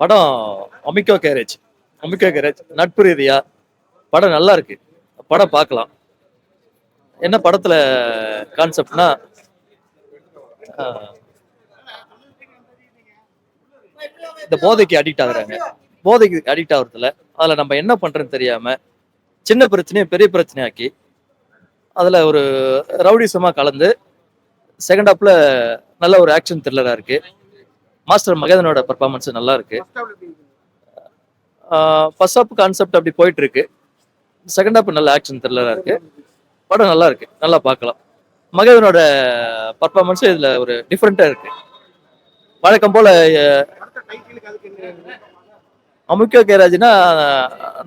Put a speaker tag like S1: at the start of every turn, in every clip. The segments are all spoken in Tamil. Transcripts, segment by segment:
S1: படம் அமிக்கோ கேரேஜ். அமிக்கோ கேரேஜ். நட்பு ரீதியா படம் நல்லா இருக்கு. படம் பார்க்கலாம். என்ன படத்துல கான்செப்ட்னா? இந்த போதைக்கு அடிக்ட் ஆகுறாங்க. போதைக்கு அடிக்ட் ஆகுறதுல. அதுல நம்ம என்ன பண்ணுறேன்னு தெரியாம சின்ன பிரச்சனையை பெரிய பிரச்சனையாக்கி அதுல ஒரு ரவுடிசமாக கலந்து செகண்ட் ஹாப்பில் நல்ல ஒரு ஆக்ஷன் த்ரில்லரா இருக்கு. மாஸ்டர் மகேதனோட பர்ஃபார்மன்ஸ் நல்லா இருக்கு ஃபர்ஸ்ட் ஹாப் கான்செப்ட் அப்படி போயிட்டு இருக்கு செகண்ட் ஹாப் நல்ல ஆக்ஷன் த்ரில்லராக இருக்கு. படம் நல்லா இருக்கு நல்லா பார்க்கலாம் மகேதனோட பர்ஃபார்மன்ஸ் இதில் ஒரு டிஃப்ரெண்ட்டாக இருக்கு. வழக்கம் போல அஹ், அமுக்கிய கேரேஜ்னா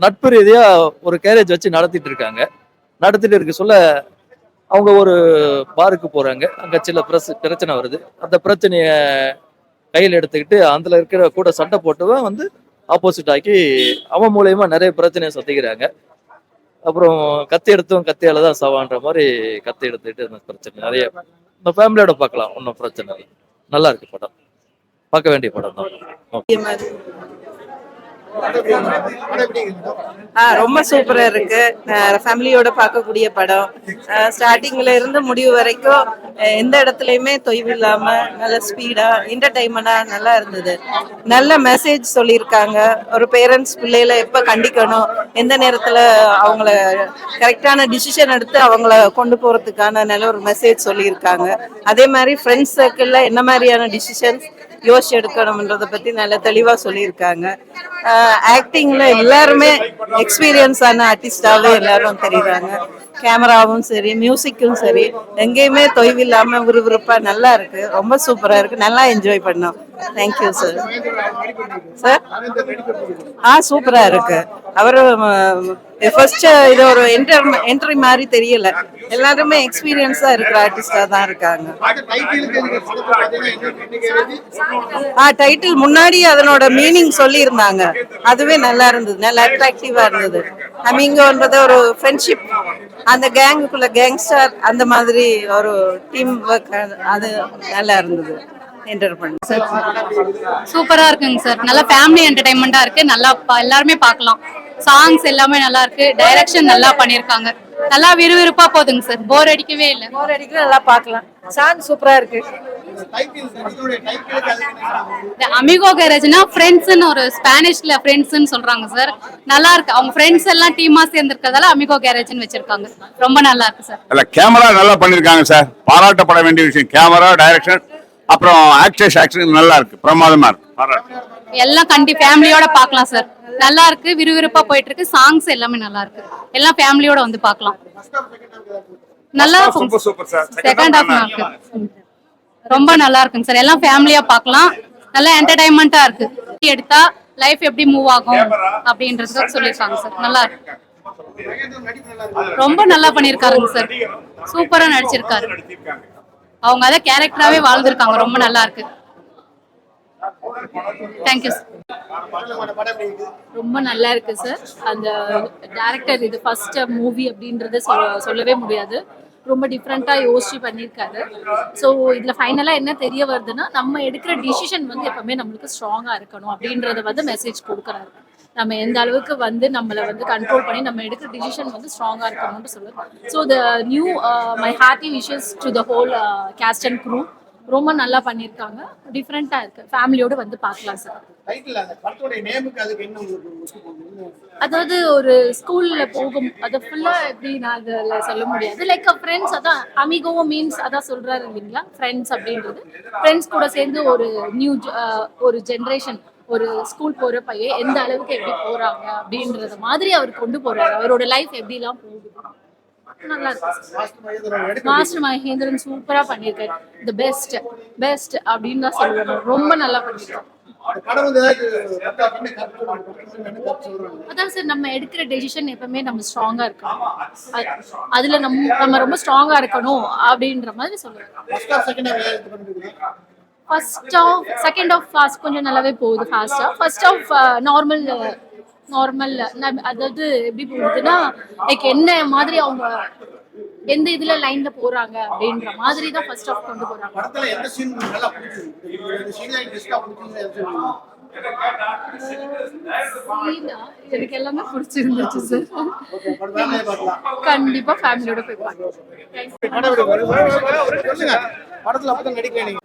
S1: நட்பு ரீதியாக ஒரு கேரேஜ் வச்சு நடத்திட்டு இருக்காங்க. நடத்திட்டு இருக்க சொல்ல அவங்க ஒரு பாருக்கு போகிறாங்க அங்கே சில பிரச பிரச்சனை வருது. அந்த பிரச்சனையை கையில் எடுத்துக்கிட்டு அதுல இருக்கிற கூட சண்டை போட்டுவன் வந்து ஆப்போசிட் ஆக்கி அவன் மூலியமா நிறைய பிரச்சனையை சந்திக்கிறாங்க. அப்புறம் கத்தி எடுத்தும் கத்தியால தான் சவான்ற மாதிரி கத்தி எடுத்துக்கிட்டு இந்த பிரச்சனை நிறைய இந்த ஃபேமிலியோட பார்க்கலாம் ஒன்றும் பிரச்சனை இல்லை. நல்லா இருக்கு படம். பார்க்க வேண்டிய படம் தான்.
S2: ரொம்ப சூப்பரா இருக்கு. ஃபேமிலியோட பார்க்கக்கூடிய படம். ஸ்டார்டிங்ல இருந்து முடிவு வரைக்கும் எந்த இடத்துலயுமே தொய்வு இல்லாம நல்ல ஸ்பீடா என்டர்டைன்மெண்டா நல்லா இருந்தது. நல்ல மெசேஜ் சொல்லியிருக்காங்க. ஒரு பேரண்ட்ஸ் பிள்ளைகளை எப்ப கண்டிக்கணும் எந்த நேரத்துல அவங்கள கரெக்டான டிசிஷன் எடுத்து அவங்கள கொண்டு போறதுக்கான நல்ல ஒரு மெசேஜ் சொல்லியிருக்காங்க. அதே மாதிரி ஃப்ரெண்ட்ஸ் சர்க்கிள்ல என்ன மாதிரியான டிசிஷன்ஸ் யோசிச்சு எடுக்கணும்ன்றத பத்தி நல்லா தெளிவா சொல்லியிருக்காங்க. ஆக்டிங்ல எல்லாருமே எக்ஸ்பீரியன்ஸ் ஆன ஆர்டிஸ்டாவே எல்லாரும் தெரியுறாங்க. கேமராவும் சரி மியூசிக்கும் சரி எங்கேயுமே தொய்வில்லாம விறுவிறுப்பா நல்லா இருக்கு. ரொம்ப சூப்பரா இருக்கு. நல்லா என்ஜாய் பண்ணோம். தேங்க்யூ சார் சார் ஆ சூப்பரா இருக்கு. அவரு ஃபர்ஸ்ட் இது ஒரு என்டர் என்ட்ரி மாதிரி தெரியல. எல்லாருமே எக்ஸ்பீரியன்ஸா இருக்கிற ஆர்டிஸ்டா தான் இருக்காங்க. ஆ டைட்டில் முன்னாடி அதனோட மீனிங் சொல்லி இருந்தாங்க அதுவே நல்லா இருந்தது நல்லா அட்ராக்டிவா இருந்தது. அமிங்கோன்றது ஒரு ஃப்ரெண்ட்ஷிப் அந்த கேங்குக்குள்ள கேங்ஸ்டர் அந்த மாதிரி ஒரு டீம் ஒர்க் அது நல்லா இருந்தது. என்டர்
S3: சூப்பரா இருக்குங்க சார் நல்லா ஃபேமிலி என்டர்டைன்மெண்டா இருக்கு. நல்லா பா- எல்லாருமே பார்க்கலாம். சாங்ஸ் எல்லாமே நல்லா இருக்கு. டைரக்ஷன் நல்லா பண்ணிருக்காங்க. நல்லா விறுவிறுப்பா போகுதுங்க சார். போர் அடிக்கவே இல்லை.
S2: போர் அடிக்கல நல்லா பார்க்கலாம். சாங் சூப்பரா இருக்கு.
S3: அமிகோ கேரேஜ்னா ஃப்ரெண்ட்ஸ்னு ஒரு ஸ்பானிஷ்ல ஃப்ரெண்ட்ஸ்னு சொல்றாங்க சார். நல்லா இருக்கு. அவங்க ஃப்ரெண்ட்ஸ் எல்லாம் டீமா சேர்ந்திருக்கிறதால அமிகோ கேரேஜ்னு வச்சிருக்காங்க. ரொம்ப நல்லா இருக்கு சார்.
S4: இல்ல கேமரா நல்லா பண்ணிருக்காங்க சார். பாராட்டப்பட வேண்டிய விஷயம். கேமரா டைரக்ஷன் அப்புறம் ஆக்டர்ஸ் ஆக்ஷன் நல்லா இருக்கு. பிரமாதமா இருக்கு.
S3: எல்லாம் கண்டி ஃபேமிலியோட பார்க்கலாம் சார் நல்லா இருக்கு விறுவிறுப்பா போயிட்டு இருக்கு. சாங்ஸ் எல்லாமே நல்லா இருக்கு. எல்லாம் ஃபேமிலியோட வந்து பார்க்கலாம். நல்லா செகண்ட் ஹாஃப் ம். ரொம்ப நல்லா இருக்குங்க சார் எல்லாம் ஃபேமிலியா பார்க்கலாம். நல்லா என்டர்டைன்மெண்டா இருக்கு. எடுத்தா லைஃப் எப்படி மூவ் ஆகும் அப்படின்றதுக்கு சொல்லியிருக்காங்க சார் நல்லா இருக்கு. ரொம்ப நல்லா பண்ணியிருக்காருங்க சார் சூப்பரா நடிச்சிருக்காரு. அவங்க அதை கேரக்டராவே வாழ்ந்துருக்காங்க. ரொம்ப நல்லா இருக்கு. தேங்க்யூ
S5: ரொம்ப நல்லா இருக்கு சார் அந்த டேரக்டர் இது ஃபர்ஸ்ட் மூவி அப்படின்றத சொல்லவே முடியாது. ரொம்ப டிஃப்ரெண்ட்டாக யோசிச்சு பண்ணியிருக்காரு. ஸோ இதில் ஃபைனலாக என்ன தெரிய வருதுன்னா நம்ம எடுக்கிற டிசிஷன் வந்து எப்பவுமே நம்மளுக்கு ஸ்ட்ராங்காக இருக்கணும் அப்படின்றத வந்து மெசேஜ் கொடுக்குறாரு. நம்ம எந்த அளவுக்கு வந்து நம்மளை வந்து கண்ட்ரோல் பண்ணி நம்ம எடுக்கிற டிசிஷன் வந்து ஸ்ட்ராங்காக இருக்கணும்னு சொல்லுவோம் so the new my happy wishes to the whole cast and crew ரொம்ப நல்லா பண்ணியிருக்காங்க. டிஃப்ரெண்ட்டாக இருக்கு. ஃபேமிலியோடு வந்து பார்க்கலாம் சார்? அதாவது ஒரு ஸ்கூல்ல போகும் அது ஃபுல்லா எப்படி நான் அதில் சொல்ல முடியாது. லைக் ஃப்ரெண்ட்ஸ் அதான் அமிகோ மீன்ஸ் அதான் சொல்றாரு இல்லைங்களா? ஃப்ரெண்ட்ஸ் அப்படின்றது. ஃப்ரெண்ட்ஸ் கூட சேர்ந்து ஒரு நியூ ஒரு ஜென்ரேஷன் ஒரு ஸ்கூல் போற பையன் எந்த அளவுக்கு எப்படி போறாங்க அப்படின்றத மாதிரி அவர் கொண்டு போறாரு. அவரோட லைஃப் எப்படிலாம் போகுது? நல்லா இருக்கு
S6: மாஸ்டர் மகேந்திரன்
S5: சூப்பரா பண்ணியிருக்காரு தி பெஸ்ட் பெஸ்ட் அப்படின்னு தான் சொல்லுவேன் ரொம்ப நல்லா பண்ணியிருக்காரு அதான் சார் நம்ம எடுக்கிற டெசிஷன் எப்பவுமே நம்ம ஸ்ட்ராங்கா இருக்கணும். அதுல நம்ம நம்ம ரொம்ப ஸ்ட்ராங்கா இருக்கணும் அப்படின்ற மாதிரி சொல்லுவேன்
S6: first half second half
S5: fast கொஞ்சம் நல்லாவே போகுது ஃபாஸ்டா ஃபர்ஸ்ட் ஆஃப் நார்மல் நார்மல் அதாவது எப்படி போகுதுன்னா லைக் என்ன மாதிரி அவங்க எந்த இதுல லைன்ல போறாங்க அப்படின்ற மாதிரி தான் ஃபர்ஸ்ட் ஆஃப் கொண்டு போறாங்க.
S6: படத்துல எந்த சீன் நல்லா சீனா
S5: எனக்கு எல்லாமே பிடிச்சிருந்துச்சு சார் கண்டிப்பா ஃபேமிலியோட போய்?
S6: சொல்லுங்க. படத்துல அப்பதான் நடிக்கல நீங்க.